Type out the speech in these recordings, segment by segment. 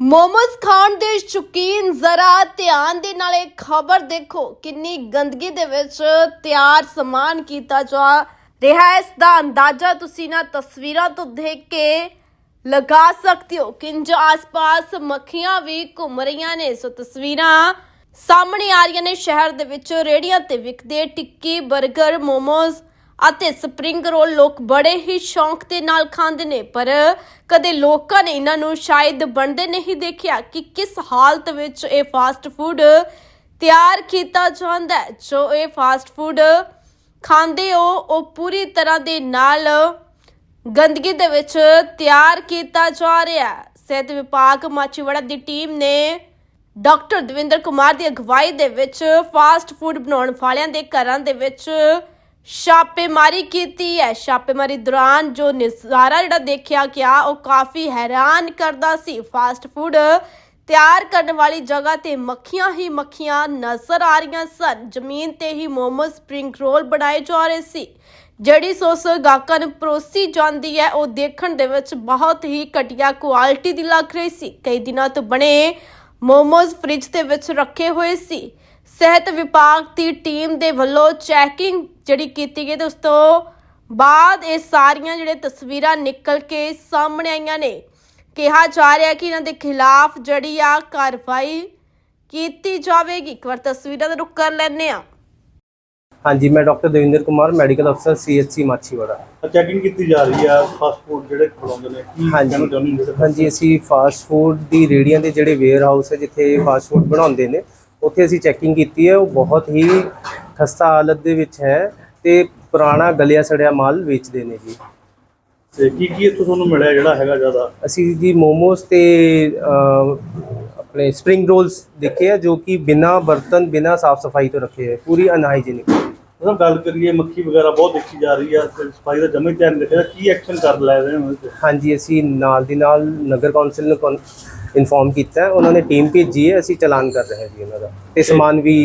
ਮੋਮੋਸ ਖਾਣ ਦੇ ਸ਼ੌਕੀਨ ਜ਼ਰਾ ਧਿਆਨ ਦੇ ਨਾਲ ਇਹ ਖਬਰ ਦੇਖੋ। ਕਿੰਨੀ ਗੰਦਗੀ ਦੇ ਵਿੱਚ ਤਿਆਰ ਸਮਾਨ ਕੀਤਾ ਜਾ ਰਿਹਾ ਹੈ। ਇਸ ਦਾ ਅੰਦਾਜ਼ਾ ਤੁਸੀਂ ਨਾ ਤਸਵੀਰਾਂ ਤੋਂ ਦੇਖ ਕੇ ਲਗਾ ਸਕਦੇ ਹੋ। ਕਿੰਜ ਆਸ-ਪਾਸ ਮੱਖੀਆਂ ਵੀ ਘੁੰਮ ਰਹੀਆਂ ਨੇ। ਸੋ ਤਸਵੀਰਾਂ ਸਾਹਮਣੇ ਆ ਰਹੀਆਂ ਨੇ ਸ਼ਹਿਰ ਦੇ ਵਿੱਚ। ਰੇੜੀਆਂ ਤੇ ਵਿਕਦੇ ਟਿੱਕੀ 버ਗਰ ਮੋਮੋਸ ਅਤੇ ਸਪਰਿੰਗ ਰੋਲ ਲੋਕ ਬੜੇ ਹੀ ਸ਼ੌਂਕ ਦੇ ਨਾਲ ਖਾਂਦੇ ਨੇ, ਪਰ ਕਦੇ ਲੋਕਾਂ ਨੇ ਇਹਨਾਂ ਨੂੰ ਸ਼ਾਇਦ ਬਣਦੇ ਨਹੀਂ ਦੇਖਿਆ ਕਿ ਕਿਸ ਹਾਲਤ ਵਿੱਚ ਇਹ ਫਾਸਟ ਫੂਡ ਤਿਆਰ ਕੀਤਾ ਜਾਂਦਾ ਹੈ। ਜੋ ਇਹ ਫਾਸਟ ਫੂਡ ਖਾਂਦੇ ਹੋ, ਉਹ ਪੂਰੀ ਤਰ੍ਹਾਂ ਦੇ ਨਾਲ ਗੰਦਗੀ ਦੇ ਵਿੱਚ ਤਿਆਰ ਕੀਤਾ ਜਾ ਰਿਹਾ ਹੈ। ਸਿਹਤ ਵਿਭਾਗ ਮਾਚੀਵਾੜਾ ਦੀ ਟੀਮ ਨੇ ਡਾਕਟਰ ਦਵਿੰਦਰ ਕੁਮਾਰ ਦੀ ਅਗਵਾਈ ਦੇ ਵਿੱਚ ਫਾਸਟ ਫੂਡ ਬਣਾਉਣ ਵਾਲਿਆਂ ਦੇ ਘਰਾਂ ਦੇ ਵਿੱਚ ਛਾਪੇਮਾਰੀ ਕੀਤੀ ਹੈ। ਛਾਪੇਮਾਰੀ ਦੌਰਾਨ ਜੋ ਨਜ਼ਾਰਾ ਜਿਹੜਾ ਦੇਖਿਆ ਗਿਆ, ਉਹ ਕਾਫੀ ਹੈਰਾਨ ਕਰਦਾ ਸੀ। ਫਾਸਟ ਫੂਡ ਤਿਆਰ ਕਰਨ ਵਾਲੀ ਜਗ੍ਹਾ ਤੇ ਮੱਖੀਆਂ ਹੀ ਮੱਖੀਆਂ ਨਜ਼ਰ ਆ ਰਹੀਆਂ ਸਨ। ਜ਼ਮੀਨ ਤੇ ਹੀ ਮੋਮੋਸ ਸਪਰਿੰਗ ਰੋਲ ਬਣਾਏ ਜਾ ਰਹੇ ਸੀ। ਜਿਹੜੀ ਸੌਸ ਗਾਹਕਾਂ ਨੂੰ ਪਰੋਸੀ ਜਾਂਦੀ ਹੈ, ਉਹ ਦੇਖਣ ਦੇ ਵਿੱਚ ਬਹੁਤ ਹੀ ਘਟੀਆ ਕੁਆਲਿਟੀ ਦੀ ਲੱਗ ਰਹੀ ਸੀ। ਕਈ ਦਿਨਾਂ ਤੋਂ ਬਣੇ ਮੋਮੋਜ਼ ਫ੍ਰਿਜ ਦੇ ਵਿੱਚ ਰੱਖੇ ਹੋਏ ਸੀ। ਸਿਹਤ ਵਿਭਾਗ ਦੀ ਟੀਮ ਦੇ ਵੱਲੋਂ ਚੈਕਿੰਗ ਜਿਹੜੀ ਕੀਤੀ ਗਈ ਤੇ ਉਸ ਤੋਂ ਬਾਅਦ ਇਹ ਸਾਰੀਆਂ ਜਿਹੜੇ ਤਸਵੀਰਾਂ ਨਿਕਲ ਕੇ ਸਾਹਮਣੇ ਆਈਆਂ ਨੇ। ਕਿਹਾ ਜਾ ਰਿਹਾ ਕਿ ਇਹਨਾਂ ਦੇ ਖਿਲਾਫ ਜਿਹੜੀ ਆ ਕਾਰਵਾਈ ਕੀਤੀ ਜਾਵੇਗੀ। ਇੱਕ ਵਾਰ ਤਸਵੀਰਾਂ ਦਾ ਰੁਕ ਕਰ ਲੈਂਦੇ ਆ ਹਾਂਜੀ ਮੈਂ ਡਾਕਟਰ ਦਵਿੰਦਰ ਕੁਮਾਰ ਮੈਡੀਕਲ ਅਫਸਰ ਸੀਐਚਸੀ ਮਾਛੀਵਾੜਾ। ਚੈਕਿੰਗ ਕੀਤੀ ਜਾ ਰਹੀ ਆ ਫਾਸਟ ਫੂਡ ਜਿਹੜੇ ਖਵਾਉਂਦੇ ਨੇ ਕੀ ਹਾਂਜੀ। ਹਾਂਜੀ ਅਸੀਂ ਫਾਸਟ ਫੂਡ ਦੀ ਰੇੜੀਆਂ ਦੇ ਜਿਹੜੇ ਵੇਅਰ ਹਾਊਸ ਹੈ ਜਿੱਥੇ ਫਾਸਟ ਫੂਡ ਬਣਾਉਂਦੇ ਨੇ ਉੱਥੇ ਅਸੀਂ ਚੈਕਿੰਗ ਕੀਤੀ ਹੈ ਉਹ ਬਹੁਤ ਹੀ ਖਸਤਾ ਹਾਲਤ ਦੇ ਵਿੱਚ ਹੈ ਤੇ ਪੁਰਾਣਾ ਗਲਿਆ ਸੜਿਆ ਮਾਲ ਵੇਚਦੇ ਨੇ ਜੀ। ਤੇ ਕੀ ਕੀ ਇੱਥੋਂ ਤੁਹਾਨੂੰ ਮਿਲਿਆ ਜਿਹੜਾ ਹੈਗਾ ਜ਼ਿਆਦਾ? ਅਸੀਂ ਜੀ ਮੋਮੋਸ ਤੇ ਆਪਣੇ ਸਪਰਿੰਗ ਰੋਲਸ ਦੇਖੇ ਆ ਜੋ ਕਿ ਬਿਨਾ ਬਰਤਨ ਬਿਨਾ ਸਾਫ਼ ਸਫ਼ਾਈ ਤੋਂ ਰੱਖੇ ਹੈ ਪੂਰੀ ਅਨਹਾਈਜੀਨਿਕ ਜਦੋਂ ਗੱਲ ਕਰੀਏ ਮੱਖੀ ਵਗੈਰਾ ਬਹੁਤ ਦੇਖੀ ਜਾ ਰਹੀ ਆ ਸਫ਼ਾਈ ਦਾ ਜਮੇ ਧਿਆਨ ਰੱਖਿਆ ਕੀ ਐਕਸ਼ਨ ਕਰ ਲੈ ਰਹੇ ਹੋ? ਹਾਂਜੀ ਅਸੀਂ ਨਾਲ ਦੀ ਨਾਲ ਨਗਰ ਕੌਂਸਲ ਨੂੰ ਇਨਫੋਰਮ ਕੀਤਾ ਹੈ। ਉਹਨਾਂ ਨੇ ਟੀਮ ਭੇਜੀ ਹੈ। ਅਸੀਂ ਚਲਾਨ ਕਰ ਰਹੇ ਹਾਂ ਜੀ ਉਹਨਾਂ ਦਾ ਤੇ ਸਮਾਨ ਵੀ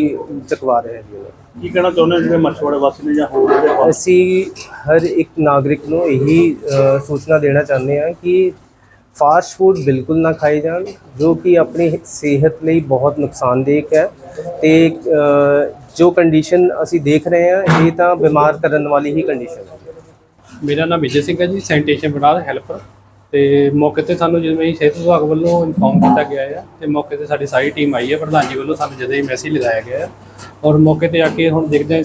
ਚੁਕਵਾ ਰਹੇ ਹਾਂ ਜੀ ਉਹਨਾਂ ਦਾ। ਕੀ ਕਹਿਣਾ ਚਾਹੁੰਦੇ ਹੋ ਜਿਹੜੇ ਮਛਵਾੜੇ ਵਾਸੀ ਨੇ ਜਾਂ ਹੋਰ ਜਿਹੜੇ ਅਸੀਂ ਹਰ ਇੱਕ ਨਾਗਰਿਕ ਨੂੰ ਇਹੀ ਅ, ਸੂਚਨਾ ਦੇਣਾ ਚਾਹੁੰਦੇ ਹਾਂ ਕਿ ਫਾਸਟ ਫੂਡ ਬਿਲਕੁਲ ਨਾ ਖਾਏ ਜਾਣ ਜੋ ਕਿ ਆਪਣੀ ਸਿਹਤ ਲਈ ਬਹੁਤ ਨੁਕਸਾਨਦੇਹ ਹੈ ਤੇ ਅ, ਜੋ ਕੰਡੀਸ਼ਨ ਅਸੀਂ ਦੇਖ ਰਹੇ ਹਾਂ ਇਹ ਤਾਂ ਬਿਮਾਰ ਕਰਨ ਵਾਲੀ ਹੀ ਕੰਡੀਸ਼ਨ ਹੈ। ਮੇਰਾ ਨਾਮ ਵਿਜੇ ਸਿੰਘ ਹੈ ਜੀ ਸੈਨੀਟੇਸ਼ਨ ਵਿਭਾਗ ਹੈਲਪਰ ਤੇ ਮੌਕੇ ਤੇ ਸਾਨੂੰ ਜਿਵੇਂ ਹੀ ਸਿਹਤ ਵਿਭਾਗ ਵੱਲੋਂ ਇਨਫੋਰਮ ਕੀਤਾ ਗਿਆ ਹੈ ਤੇ ਮੌਕੇ ਤੇ ਸਾਡੀ ਸਾਰੀ ਟੀਮ ਆਈ ਹੈ ਪ੍ਰਧਾਨ ਜੀ ਵੱਲੋਂ ਸਾਨੂੰ ਜਦੋਂ ਹੀ ਮੈਸੇਜ ਲਗਾਇਆ ਗਿਆ ਹੈ ਔਰ ਮੌਕੇ ਤੇ ਆ ਕੇ ਹੁਣ ਦੇਖਦੇ ਹਾਂ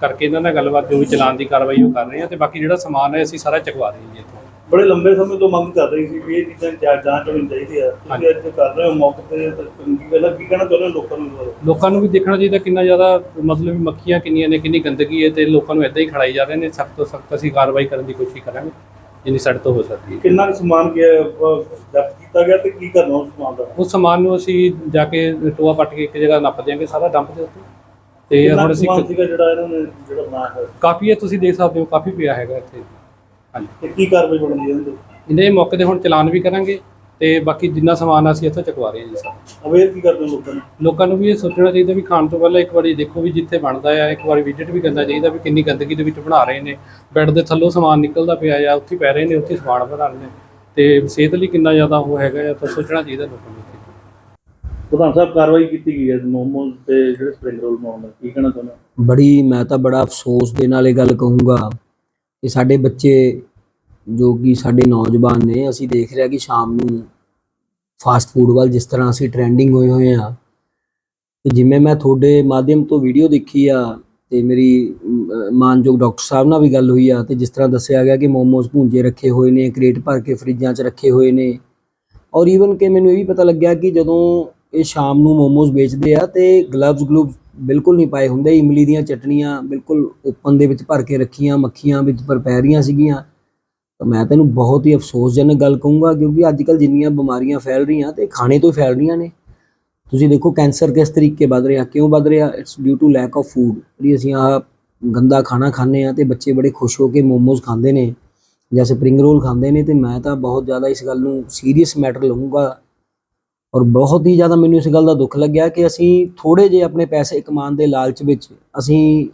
ਕਰਕੇ ਇਹਨਾਂ ਨਾਲ ਗੱਲਬਾਤ ਜੋ ਵੀ ਚਲਾਨ ਦੀ ਕਾਰਵਾਈ ਉਹ ਕਰ ਰਹੇ ਹਾਂ ਤੇ ਬਾਕੀ ਜਿਹੜਾ ਸਮਾਨ ਹੈ ਅਸੀਂ ਸਾਰਾ ਚੁਕਵਾ ਰਹੇ ਹਾਂ ਜੀ ਇੱਥੋਂ। ਬੜੇ ਲੰਬੇ ਸਮੇਂ ਤੋਂ ਮੰਗ ਕਰ ਰਹੀ ਸੀ ਵੀ ਇਹ ਚੀਜ਼ਾਂ ਜਾਂਚ ਹੋਣੀ ਚਾਹੀਦੀ ਆ। ਤੁਸੀਂ ਅੱਜ ਕਰ ਰਹੇ ਹੋ ਮੌਕੇ ਤੇ ਤਾਂ ਚੰਗੀ ਗੱਲ ਆ ਕੀ ਕਹਿਣਾ ਚਾਹੁੰਦੇ ਲੋਕਾਂ ਨੂੰ? ਲੋਕਾਂ ਨੂੰ ਵੀ ਦੇਖਣਾ ਚਾਹੀਦਾ ਕਿੰਨਾ ਜ਼ਿਆਦਾ ਮਤਲਬ ਮੱਖੀਆਂ ਕਿੰਨੀਆਂ ਨੇ ਕਿੰਨੀ ਗੰਦਗੀ ਹੈ ਤੇ ਲੋਕਾਂ ਨੂੰ ਇਦਾਂ ਹੀ ਖੜਾਈ ਜਾ ਰਹੇ ਨੇ ਸਖਤ ਤੋਂ ਸਖਤ ਅਸੀਂ ਕਾਰਵਾਈ ਕਰਨ ਦੀ ਕੋਸ਼ਿਸ਼ ਕਰਾਂਗੇ। ਜਿੰਨੀ ਸਾਡੇ ਤੋਂ ਹੋ ਸਕਦੀ ਹੈ। ਕਿੰਨਾ ਕੁ ਸਮਾਨ ਗਿਆ ਜ਼ਬਤ ਕੀਤਾ ਗਿਆ ਤੇ ਕੀ ਕਰਨਾ ਉਸ ਸਮਾਨ ਦਾ? ਉਸ ਸਮਾਨ ਨੂੰ ਅਸੀਂ ਜਾ ਕੇ ਟੋਆ ਪੱਟ ਕੇ ਇੱਕ ਜਗ੍ਹਾ ਨੱਪ ਦਿਆਂਗੇ ਸਾਰਾ ਡੰਪ ਦੇ ਉੱਤੇ। ਤੇ ਕਿੰਨਾ ਹੁਣ ਕੁ ਅਸੀਂ ਸਮਾਨ ਸੀਗਾ ਜਿਹੜਾ ਇਹਨਾਂ ਨੇ ਜਿਹੜਾ ਬਣਾਇਆ ਹੈ ਕਾਫੀ ਹੈ ਤੁਸੀਂ ਦੇਖ ਸਕਦੇ ਹੋ ਕਾਫੀ ਪਿਆ ਹੈਗਾ ਇੱਥੇ। ਹਾਂਜੀ। ਤੇ ਕੀ ਕਾਰਵਾਈ ਬਣਦੀ ਹੈ ਇਹਦੇ ਤੇ ਇਹਦੇ ਮੌਕੇ ਤੇ ਹੁਣ ਚਲਾਨ ਵੀ ਕਰਾਂਗੇ। ਤੇ ਬਾਕੀ ਜਿੰਨਾ ਸਮਾਨ ਆ ਅਸੀਂ ਇੱਥੋਂ ਚੁਕਵਾ ਰਹੇ ਹਾਂ ਜੀ ਸਰ। ਅਵੇਅਰ ਕੀ ਕਰਦੇ ਹੋ ਲੋਕਾਂ ਨੂੰ? ਲੋਕਾਂ ਨੂੰ ਵੀ ਇਹ ਸੋਚਣਾ ਚਾਹੀਦਾ ਵੀ ਖਾਣ ਤੋਂ ਪਹਿਲਾਂ ਇੱਕ ਵਾਰੀ ਦੇਖੋ ਵੀ ਜਿੱਥੇ ਬਣਦਾ ਆ ਇੱਕ ਵਾਰੀ ਵਿਜ਼ਿਟ ਵੀ ਕਰਨਾ ਚਾਹੀਦਾ ਵੀ ਕਿੰਨੀ ਗੰਦਗੀ ਦੇ ਵਿੱਚ ਬਣਾ ਰਹੇ ਨੇ। ਬੈੱਡ ਦੇ ਥੱਲੋਂ ਸਮਾਨ ਨਿਕਲਦਾ ਪਿਆ ਆ ਉੱਥੇ ਪੈ ਰਹੇ ਨੇ ਉੱਥੇ ਸਮਾਨ ਬਣਾ ਰਹੇ ਨੇ। ਤੇ ਸਿਹਤ ਲਈ ਕਿੰਨਾ ਜ਼ਿਆਦਾ ਉਹ ਹੈਗਾ ਆ ਤਾਂ ਸੋਚਣਾ ਚਾਹੀਦਾ ਲੋਕਾਂ ਨੂੰ ਪ੍ਰਧਾਨ ਸਾਹਿਬ ਕਾਰਵਾਈ ਕੀਤੀ ਗਈ ਹੈ ਮੋਮੋਸ ਤੇ ਜਿਹੜੇ ਸਪਰਿੰਗ ਰੋਲ ਦਾ ਕੀ ਕਹਿਣਾ ਚਾਹੁੰਦੇ ਬੜੀ ਮੈਂ ਤਾਂ ਬੜਾ ਅਫਸੋਸ ਦੇ ਨਾਲ ਇਹ ਗੱਲ ਕਹੂੰਗਾ ਕਿ ਸਾਡੇ ਬੱਚੇ ਜੋ ਕਿ ਸਾਡੇ ਨੌਜਵਾਨ ਨੇ, ਅਸੀਂ ਦੇਖ ਰਿਹਾ ਕਿ ਸ਼ਾਮ ਨੂੰ ਫਾਸਟ ਫੂਡ ਵੱਲ ਜਿਸ ਤਰ੍ਹਾਂ ਅਸੀਂ ਟ੍ਰੈਂਡਿੰਗ ਹੋਏ ਹੋਏ ਆ ਤੇ ਜਿਵੇਂ ਮੈਂ ਤੁਹਾਡੇ ਮਾਧਿਅਮ ਤੋਂ ਵੀਡੀਓ ਦੇਖੀ ਆ ਤੇ ਮੇਰੀ ਮਾਨਯੋਗ ਡਾਕਟਰ ਸਾਹਿਬ ਨਾਲ ਵੀ ਗੱਲ ਹੋਈ ਆ ਤੇ ਜਿਸ ਤਰ੍ਹਾਂ ਦੱਸਿਆ ਗਿਆ ਕਿ ਮੋਮੋਸ ਭੁੰਜੇ ਰੱਖੇ ਹੋਏ ਨੇ ਕ੍ਰੇਟ ਭਰ ਕੇ ਫਰਿੱਜਾਂ 'ਚ ਰੱਖੇ ਹੋਏ ਨੇ। ਔਰ ਈਵਨ ਕਿ ਮੈਨੂੰ ਇਹ ਵੀ ਪਤਾ ਲੱਗਿਆ ਕਿ ਜਦੋਂ ਇਹ ਸ਼ਾਮ ਨੂੰ ਮੋਮੋਸ ਵੇਚਦੇ ਆ ਤੇ ਗਲਵਜ਼ ਗਲੂਵਜ਼ ਬਿਲਕੁਲ ਨਹੀਂ ਪਾਏ ਹੁੰਦੇ, ਇਮਲੀ ਦੀਆਂ ਚਟਣੀਆਂ ਬਿਲਕੁਲ ਓਪਨ ਦੇ ਵਿੱਚ ਭਰ ਕੇ ਰੱਖੀਆਂ, ਮੱਖੀਆਂ ਵਿੱਚ ਪਰ ਪੈ ਰਹੀਆਂ ਸੀਗੀਆਂ। ਤਾਂ ਮੈਂ ਤੈਨੂੰ ਬਹੁਤ ਹੀ ਅਫਸੋਸਜਨਕ ਗੱਲ ਕਹੂੰਗਾ ਕਿਉਂਕਿ ਅੱਜ ਕੱਲ ਜਿੰਨੀਆਂ ਬਿਮਾਰੀਆਂ ਫੈਲ ਰਹੀਆਂ ਤੇ ਖਾਣੇ ਤੋਂ ਹੀ ਫੈਲ ਰਹੀਆਂ ਨੇ। ਤੁਸੀਂ ਦੇਖੋ ਕੈਂਸਰ ਕਿਸ ਤਰੀਕੇ ਵੱਧ ਰਿਹਾ, ਕਿਉਂ ਵੱਧ ਰਿਹਾ? It's due to lack of food ਜਿਹੜੀ ਅਸੀਂ ਆ ਗੰਦਾ ਖਾਣਾ ਖਾਂਦੇ ਆ ਤੇ ਬੱਚੇ ਬੜੇ ਖੁਸ਼ ਹੋ ਕੇ ਮੋਮੋਜ਼ ਖਾਂਦੇ ਨੇ ਜਾਂ ਸਪਰਿੰਗ ਰੋਲ ਖਾਂਦੇ ਨੇ ਤੇ ਮੈਂ ਤਾਂ ਬਹੁਤ ਜ਼ਿਆਦਾ ਇਸ ਗੱਲ ਨੂੰ ਸੀਰੀਅਸ ਮੈਟਰ ਲਵਾਂਗਾ ਔਰ ਬਹੁਤ ਹੀ ਜ਼ਿਆਦਾ ਮੈਨੂੰ ਇਸ ਗੱਲ ਦਾ ਦੁੱਖ ਲੱਗਿਆ ਕਿ ਅਸੀਂ ਥੋੜੇ ਜਿਹੇ ਆਪਣੇ ਪੈਸੇ ਕਮਾਉਣ ਦੇ ਲਾਲਚ ਵਿੱਚ ਅਸੀਂ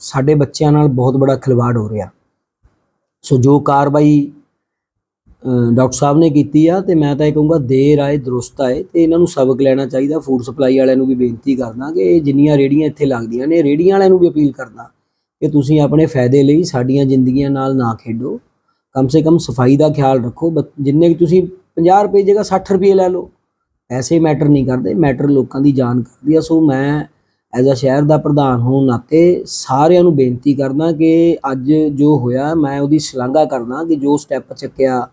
ਸਾਡੇ ਬੱਚਿਆਂ ਨਾਲ ਬਹੁਤ ਬੜਾ ਖਿਲਵਾੜ ਹੋ ਰਿਹਾ। ਸੋ ਜੋ ਕਾਰਵਾਈ ਡਾਕਟਰ ਸਾਹਿਬ ਨੇ ਕੀਤੀ ਆ ਤੇ ਮੈਂ ਤਾਂ ਇਹ ਕਹੂੰਗਾ ਦੇਰ ਆਏ, ਦਰੁਸਤ ਆਏ ਤੇ ਇਹਨਾਂ ਨੂੰ ਸਬਕ ਲੈਣਾ ਚਾਹੀਦਾ। ਫੂਡ ਸਪਲਾਈ ਵਾਲਿਆਂ ਨੂੰ ਵੀ ਬੇਨਤੀ ਕਰਦਾ ਕਿ ਇਹ ਜਿੰਨੀਆਂ ਰੇੜੀਆਂ ਇੱਥੇ ਲੱਗਦੀਆਂ ਨੇ ਰੇੜੀਆਂ ਵਾਲਿਆਂ ਨੂੰ ਵੀ ਅਪੀਲ ਕਰਦਾ ਕਿ ਤੁਸੀਂ ਆਪਣੇ ਫਾਇਦੇ ਲਈ ਸਾਡੀਆਂ ਜ਼ਿੰਦਗੀਆਂ ਨਾਲ ਨਾ ਖੇਡੋ। ਕਮ ਸੇ ਕਮ ਸਫ਼ਾਈ ਦਾ ਖਿਆਲ ਰੱਖੋ ਬ- ਜਿੰਨੇ ਕਿ ਤੁਸੀਂ 50 ਰੁਪਏ ਜਗ੍ਹਾ 60 ਰੁਪਏ ਲੈ ਲਓ, ਪੈਸੇ ਮੈਟਰ ਨਹੀਂ ਕਰਦੇ, ਮੈਟਰ ਲੋਕਾਂ ਦੀ ਜਾਨ ਕਰਦੀ ਆ। ਸੋ ਮੈਂ ਐਜ਼ ਅ ਸ਼ਹਿਰ ਦਾ ਪ੍ਰਧਾਨ ਹੋਣ ਨਾਤੇ ਸਾਰਿਆਂ ਨੂੰ ਬੇਨਤੀ ਕਰਦਾ ਕਿ ਅੱਜ ਜੋ ਹੋਇਆ ਮੈਂ ਉਹਦੀ ਸ਼ਲਾਘਾ ਕਰਦਾ ਕਿ ਜੋ ਸਟੈਪ ਚੱਕਿਆ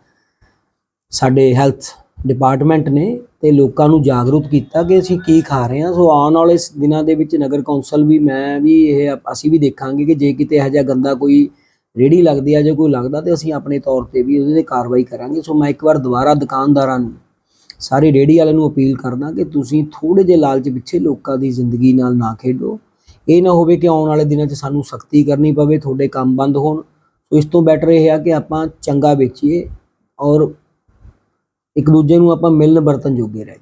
ਸਾਡੇ ਹੈਲਥ ਡਿਪਾਰਟਮੈਂਟ ਨੇ ਤੇ ਲੋਕਾਂ ਨੂੰ ਜਾਗਰੂਕ ਕੀਤਾ ਕਿ ਅਸੀਂ ਕੀ ਖਾ ਰਹੇ ਹਾਂ। ਸੋ ਆਉਣ ਵਾਲੇ ਦਿਨਾਂ ਦੇ ਵਿੱਚ ਨਗਰ ਕੌਂਸਲ ਵੀ, ਮੈਂ ਵੀ ਇਹ ਅਸੀਂ ਵੀ ਦੇਖਾਂਗੇ ਕਿ ਜੇ ਕਿਤੇ ਇਹੋ ਜਿਹਾ ਗੰਦਾ ਕੋਈ ਰੇੜੀ ਲੱਗਦੀ ਆ ਜੇ ਕੋਈ ਲੱਗਦਾ ਤੇ ਅਸੀਂ ਆਪਣੇ ਤੌਰ ਤੇ ਵੀ ਉਹਦੇ ਤੇ ਕਾਰਵਾਈ ਕਰਾਂਗੇ। ਸੋ ਮੈਂ ਇੱਕ ਵਾਰ ਦੁਬਾਰਾ ਦੁਕਾਨਦਾਰਾਂ ਨੂੰ ਸਾਰੇ ਰੇੜੀ ਵਾਲਿਆਂ ਨੂੰ ਅਪੀਲ ਕਰਦਾ ਕਿ ਤੁਸੀਂ ਥੋੜੇ ਜਿਹੇ ਲਾਲਚ ਪਿੱਛੇ ਲੋਕਾਂ ਦੀ ਜ਼ਿੰਦਗੀ ਨਾਲ ਨਾ ਖੇਡੋ। ਇਹ ਨਾ ਹੋਵੇ ਕਿ ਆਉਣ ਵਾਲੇ ਦਿਨਾਂ 'ਚ ਸਾਨੂੰ ਸਖਤੀ ਕਰਨੀ ਪਵੇ, ਤੁਹਾਡੇ ਕੰਮ ਬੰਦ ਹੋਣ। ਸੋ ਇਸ ਤੋਂ ਬੈਟਰ ਇਹ ਆ ਕਿ ਆਪਾਂ ਚੰਗਾ ਵੇਚੀਏ ਔਰ ਇੱਕ ਦੂਜੇ ਨੂੰ ਆਪਾਂ ਮਿਲਣ ਵਰਤਨ ਜੋਗੇ ਰਹਿ